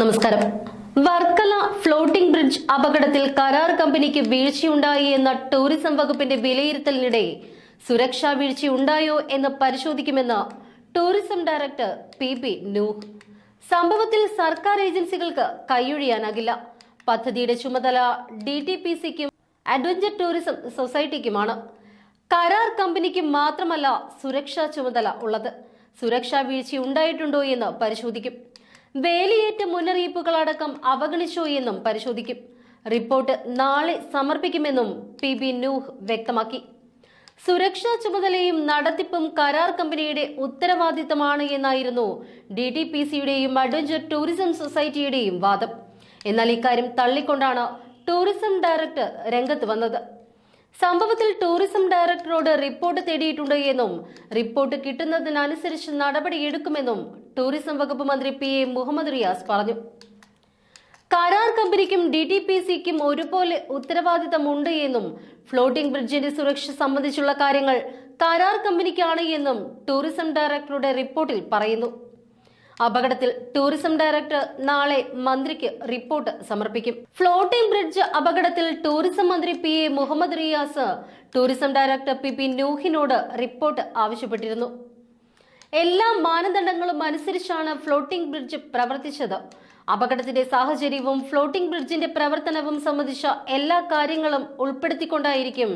നമസ്കാരം. Varkala floating bridge അപകടത്തിൽ കരാർ കമ്പനിക്ക് വീഴ്ചയുണ്ടായി എന്ന ടൂറിസം വകുപ്പിന്റെ വിലയിരുത്തലിനിടെ സുരക്ഷാ വീഴ്ചയുണ്ടായോ എന്ന് പരിശോധിക്കുമെന്ന് tourism director P P Nooh സംഭവത്തിൽ സർക്കാർ ഏജൻസികൾക്ക് കൈയൊഴിയാനാകില്ല. പദ്ധതിയുടെ ചുമതല ഡി ടി പി സിക്കും അഡ്വഞ്ചർ ടൂറിസം സൊസൈറ്റിക്കുമാണ്. കരാർ കമ്പനിക്ക് മാത്രമല്ല സുരക്ഷാ ചുമതല ഉള്ളത്. സുരക്ഷാ വീഴ്ച ഉണ്ടായിട്ടുണ്ടോ എന്ന് പരിശോധിക്കും. വേലിയേറ്റ മുന്നറിയിപ്പുകളടക്കം അവഗണിച്ചോ എന്നും പരിശോധിക്കും. റിപ്പോർട്ട് നാളെ സമർപ്പിക്കുമെന്നും പി ബി നൂഹ് വ്യക്തമാക്കി. സുരക്ഷാ ചുമതലയും നടത്തിപ്പും കരാർ കമ്പനിയുടെ ഉത്തരവാദിത്തമാണ് എന്നായിരുന്നു ഡി ടി പി സിയുടെയും അഡ്വഞ്ചർ ടൂറിസം സൊസൈറ്റിയുടെയും വാദം. എന്നാൽ ഇക്കാര്യം തള്ളിക്കൊണ്ടാണ് ടൂറിസം ഡയറക്ടർ രംഗത്ത് വന്നത്. സംഭവത്തിൽ ടൂറിസം ഡയറക്ടറോട് റിപ്പോർട്ട് തേടിയിട്ടുണ്ട് എന്നും റിപ്പോർട്ട് കിട്ടുന്നതിനനുസരിച്ച് നടപടിയെടുക്കുമെന്നും ടൂറിസം വകുപ്പ് മന്ത്രി പി എ മുഹമ്മദ് റിയാസ് പറഞ്ഞു. കരാർ കമ്പനിക്കും ഡി ടി പി സിക്കും ഒരുപോലെ ഉത്തരവാദിത്തമുണ്ട് എന്നും ഫ്ലോട്ടിംഗ് ബ്രിഡ്ജിന്റെ സുരക്ഷ സംബന്ധിച്ചുള്ള കാര്യങ്ങൾ കരാർ കമ്പനിക്കാണ് എന്നും ടൂറിസം ഡയറക്ടറുടെ റിപ്പോർട്ടിൽ പറയുന്നു. അപകടത്തിൽ ടൂറിസം ഡയറക്ടർ നാളെ മന്ത്രിക്ക് റിപ്പോർട്ട് സമർപ്പിക്കും. ഫ്ലോട്ടിംഗ് ബ്രിഡ്ജ് അപകടത്തിൽ ടൂറിസം മന്ത്രി P A Muhammad Riyas tourism director P P നൂഹിനോട് report ആവശ്യപ്പെട്ടിരുന്നു. എല്ലാ മാനദണ്ഡങ്ങളും അനുസരിച്ചാണ് ഫ്ലോട്ടിംഗ് ബ്രിഡ്ജ് പ്രവർത്തിച്ചത്. അപകടത്തിന്റെ സാഹചര്യവും ഫ്ലോട്ടിംഗ് ബ്രിഡ്ജിന്റെ പ്രവർത്തനവും സംബന്ധിച്ച എല്ലാ കാര്യങ്ങളും ഉൾപ്പെടുത്തിക്കൊണ്ടായിരിക്കും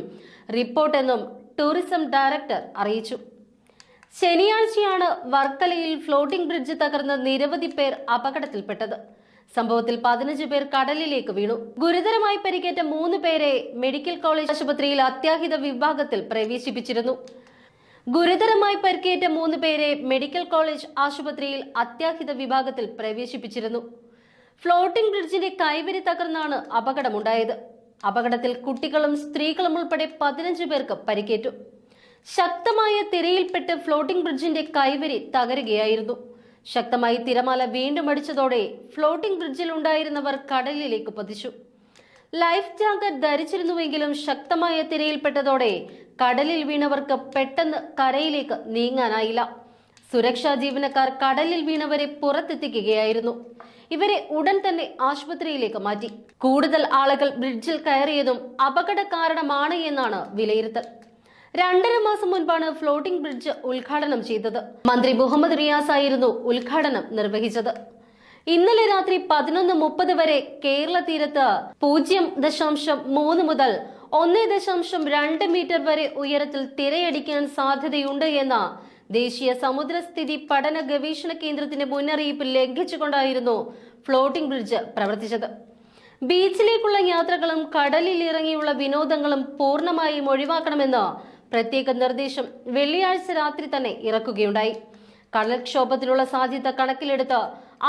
റിപ്പോർട്ടെന്നും ടൂറിസം ഡയറക്ടർ അറിയിച്ചു. ശനിയാഴ്ചയാണ് വർക്കലയിൽ ഫ്ലോട്ടിംഗ് ബ്രിഡ്ജ് തകർന്ന് നിരവധി പേർ അപകടത്തിൽപ്പെട്ടത്. സംഭവത്തിൽ പതിനഞ്ച് പേർ കടലിലേക്ക് വീണു. ഗുരുതരമായി പരിക്കേറ്റ മൂന്ന് പേരെ മെഡിക്കൽ കോളേജ് ആശുപത്രിയിൽ അത്യാഹിത വിഭാഗത്തിൽ പ്രവേശിപ്പിച്ചിരുന്നു. ഗുരുതരമായി പരിക്കേറ്റ മൂന്ന് പേരെ മെഡിക്കൽ കോളേജ് ആശുപത്രിയിൽ അത്യാഹിത വിഭാഗത്തിൽ പ്രവേശിപ്പിച്ചിരുന്നു. ഫ്ലോട്ടിംഗ് ബ്രിഡ്ജിന്റെ കൈവരി തകർന്നാണ് അപകടമുണ്ടായത്. അപകടത്തിൽ കുട്ടികളും സ്ത്രീകളും ഉൾപ്പെടെ പതിനഞ്ച് പേർക്ക് പരിക്കേറ്റു. ശക്തമായ തിരയിൽപ്പെട്ട് ഫ്ലോട്ടിംഗ് ബ്രിഡ്ജിന്റെ കൈവരി തകരുകയായിരുന്നു. ശക്തമായി തിരമാല വീണ്ടും അടിച്ചതോടെ ഫ്ലോട്ടിംഗ് ബ്രിഡ്ജിൽ ഉണ്ടായിരുന്നവർ കടലിലേക്ക് പതിച്ചു. ലൈഫ് ജാക്കറ്റ് ധരിച്ചിരുന്നുവെങ്കിലും ശക്തമായ തിരയിൽപ്പെട്ടതോടെ കടലിൽ വീണവർക്ക് പെട്ടെന്ന് കരയിലേക്ക് നീങ്ങാനായില്ല. സുരക്ഷാ ജീവനക്കാർ കടലിൽ വീണവരെ പുറത്തെത്തിക്കുകയായിരുന്നു. ഇവരെ ഉടൻ തന്നെ ആശുപത്രിയിലേക്ക് മാറ്റി. കൂടുതൽ ആളുകൾ ബ്രിഡ്ജിൽ കയറിയതും അപകട കാരണമാണ് എന്നാണ് വിലയിരുത്തൽ. രണ്ടര മാസം മുൻപാണ് ഫ്ലോട്ടിംഗ് ബ്രിഡ്ജ് ഉദ്ഘാടനം ചെയ്തത്. മന്ത്രി മുഹമ്മദ് റിയാസ് ആയിരുന്നു ഉദ്ഘാടനം നിർവഹിച്ചത്. ഇന്നലെ രാത്രി പതിനൊന്ന് മുപ്പത് വരെ കേരള തീരത്ത് പൂജ്യം ദശാംശം മൂന്ന് മുതൽ ഒന്ന് ദശാംശം രണ്ട് മീറ്റർ വരെ ഉയരത്തിൽ തിരയടിക്കാൻ സാധ്യതയുണ്ട് എന്ന ദേശീയ സമുദ്രസ്ഥിതി പഠന ഗവേഷണ കേന്ദ്രത്തിന്റെ മുന്നറിയിപ്പ് ലംഘിച്ചുകൊണ്ടായിരുന്നു ഫ്ലോട്ടിംഗ് ബ്രിഡ്ജ് പ്രവർത്തിച്ചത്. ബീച്ചിലേക്കുള്ള യാത്രകളും കടലിൽ ഇറങ്ങിയുള്ള വിനോദങ്ങളും പൂർണമായും ഒഴിവാക്കണമെന്ന് പ്രത്യേക നിർദ്ദേശം വെള്ളിയാഴ്ച രാത്രി തന്നെ ഇറക്കുകയുണ്ടായി. കടൽക്ഷോഭത്തിനുള്ള സാധ്യത കണക്കിലെടുത്ത്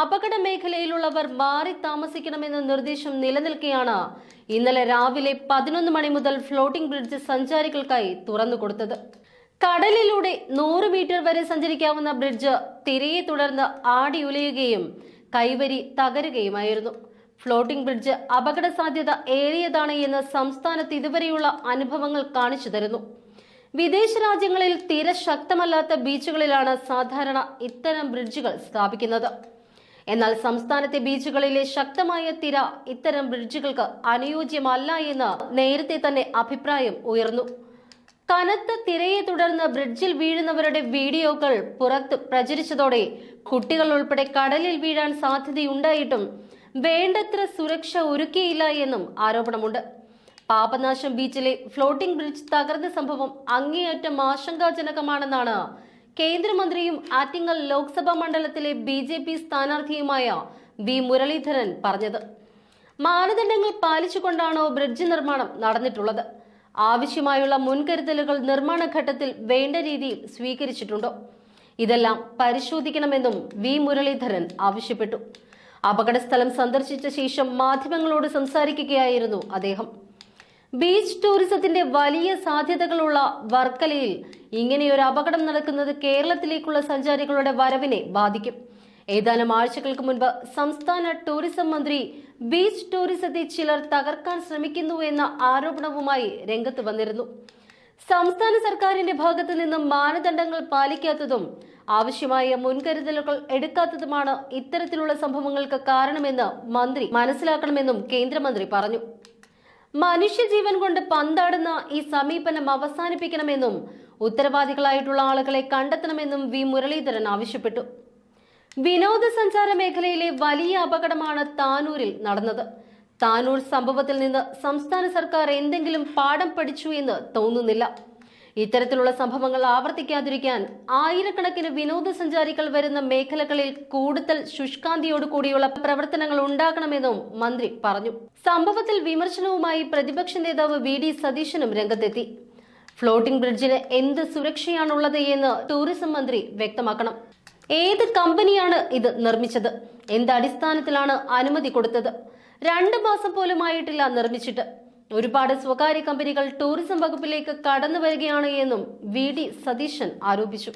അപകട മേഖലയിലുള്ളവർ മാറി താമസിക്കണമെന്ന നിർദ്ദേശം നിലനിൽക്കെയാണ് ഇന്നലെ രാവിലെ പതിനൊന്ന് മണി മുതൽ ഫ്ലോട്ടിംഗ് ബ്രിഡ്ജ് സഞ്ചാരികൾക്കായി തുറന്നു കൊടുത്തത്. കടലിലൂടെ നൂറ് മീറ്റർ വരെ സഞ്ചരിക്കാവുന്ന ബ്രിഡ്ജ് തിരയെ തുടർന്ന് ആടി ഉലയുകയും കൈവരി തകരുകയുമായിരുന്നു. ഫ്ലോട്ടിംഗ് ബ്രിഡ്ജ് അപകട സാധ്യത ഏറിയതാണ് എന്ന് സംസ്ഥാനത്ത് ഇതുവരെയുള്ള അനുഭവങ്ങൾ കാണിച്ചു തരുന്നു. വിദേശ രാജ്യങ്ങളിൽ തീരെ ശക്തമല്ലാത്ത ബീച്ചുകളിലാണ് സാധാരണ ഇത്തരം ബ്രിഡ്ജുകൾ സ്ഥാപിക്കുന്നത്. എന്നാൽ സംസ്ഥാനത്തെ ബീച്ചുകളിലെ ശക്തമായ തിര ഇത്തരം ബ്രിഡ്ജുകൾക്ക് അനുയോജ്യമല്ല എന്ന് നേരത്തെ തന്നെ അഭിപ്രായം ഉയർന്നു. കനത്ത തിരയെ തുടർന്ന് ബ്രിഡ്ജിൽ വീഴുന്നവരുടെ വീഡിയോകൾ പുറത്ത് പ്രചരിച്ചതോടെ കുട്ടികൾ ഉൾപ്പെടെ കടലിൽ വീഴാൻ സാധ്യതയുണ്ടായിട്ടും വേണ്ടത്ര സുരക്ഷ ഒരുക്കിയില്ല എന്നും ആരോപണമുണ്ട്. പാപനാശം ബീച്ചിലെ ഫ്ലോട്ടിംഗ് ബ്രിഡ്ജ് തകർന്ന സംഭവം അങ്ങേയറ്റം ആശങ്കാജനകമാണെന്നാണ് കേന്ദ്രമന്ത്രിയും ആറ്റിങ്ങൽ ലോക്സഭാ മണ്ഡലത്തിലെ ബി ജെ പി സ്ഥാനാർത്ഥിയുമായ വി മുരളീധരൻ പറഞ്ഞത്. മാനദണ്ഡങ്ങൾ പാലിച്ചുകൊണ്ടാണോ ബ്രിഡ്ജ് നിർമ്മാണം നടന്നിട്ടുള്ളത്. ആവശ്യമായുള്ള മുൻകരുതലുകൾ നിർമ്മാണ ഘട്ടത്തിൽ വേണ്ട രീതിയിൽ സ്വീകരിച്ചിട്ടുണ്ടോ? ഇതെല്ലാം പരിശോധിക്കണമെന്നും വി മുരളീധരൻ ആവശ്യപ്പെട്ടു. അപകടസ്ഥലം സന്ദർശിച്ച ശേഷം മാധ്യമങ്ങളോട് സംസാരിക്കുകയായിരുന്നു അദ്ദേഹം. ബീച്ച് ടൂറിസത്തിന്റെ വലിയ സാധ്യതകളുള്ള വർക്കലയിൽ ഇങ്ങനെയൊരു അപകടം നടക്കുന്നത് കേരളത്തിലേക്കുള്ള സഞ്ചാരികളുടെ വരവിനെ ബാധിക്കും. ഏതാനും ആഴ്ചകൾക്ക് മുൻപ് സംസ്ഥാന ടൂറിസം മന്ത്രി ബീച്ച് ടൂറിസത്തെ ചിലർ തകർക്കാൻ ശ്രമിക്കുന്നു എന്ന ആരോപണവുമായി രംഗത്ത് വന്നിരുന്നു. സംസ്ഥാന സർക്കാരിന്റെ ഭാഗത്തു നിന്നും മാനദണ്ഡങ്ങൾ പാലിക്കാത്തതും ആവശ്യമായ മുൻകരുതലുകൾ എടുക്കാത്തതുമാണ് ഇത്തരത്തിലുള്ള സംഭവങ്ങൾക്ക് കാരണമെന്ന് മന്ത്രി മനസ്സിലാക്കണമെന്നും കേന്ദ്രമന്ത്രി പറഞ്ഞു. മനുഷ്യജീവൻ കൊണ്ട് പന്താടുന്ന ഈ സമീപനം അവസാനിപ്പിക്കണമെന്നും ഉത്തരവാദികളായിട്ടുള്ള ആളുകളെ കണ്ടെത്തണമെന്നും വി മുരളീധരൻ ആവശ്യപ്പെട്ടു. വിനോദസഞ്ചാര മേഖലയിലെ വലിയ അപകടമാണ് താനൂരിൽ നടന്നത്. താനൂർ സംഭവത്തിൽ നിന്ന് സംസ്ഥാന സർക്കാർ എന്തെങ്കിലും പാഠം പഠിച്ചു എന്ന് തോന്നുന്നില്ല. ഇത്തരത്തിലുള്ള സംഭവങ്ങൾ ആവർത്തിക്കാതിരിക്കാൻ ആയിരക്കണക്കിന് വിനോദസഞ്ചാരികൾ വരുന്ന മേഖലകളിൽ കൂടുതൽ ശുഷ്കാന്തിയോട് കൂടിയുള്ള പ്രവർത്തനങ്ങൾ ഉണ്ടാക്കണമെന്നും മന്ത്രി പറഞ്ഞു. സംഭവത്തിൽ വിമർശനവുമായി പ്രതിപക്ഷ നേതാവ് വി ഡി സതീശനും രംഗത്തെത്തി. ഫ്ലോട്ടിംഗ് ബ്രിഡ്ജിന് എന്ത് സുരക്ഷയാണുള്ളത് എന്ന് ടൂറിസം മന്ത്രി വ്യക്തമാക്കണം. ഏത് കമ്പനിയാണ് ഇത് നിർമ്മിച്ചത്? എന്ത് അടിസ്ഥാനത്തിലാണ് അനുമതി കൊടുത്തത്? രണ്ട് മാസം പോലും ആയിട്ടില്ല നിർമ്മിച്ചിട്ട്. ഒരുപാട് സ്വകാര്യ കമ്പനികൾ ടൂറിസം വകുപ്പിലേക്ക് കടന്നു വരികയാണ് എന്നും വി ഡി സതീശൻ ആരോപിച്ചു.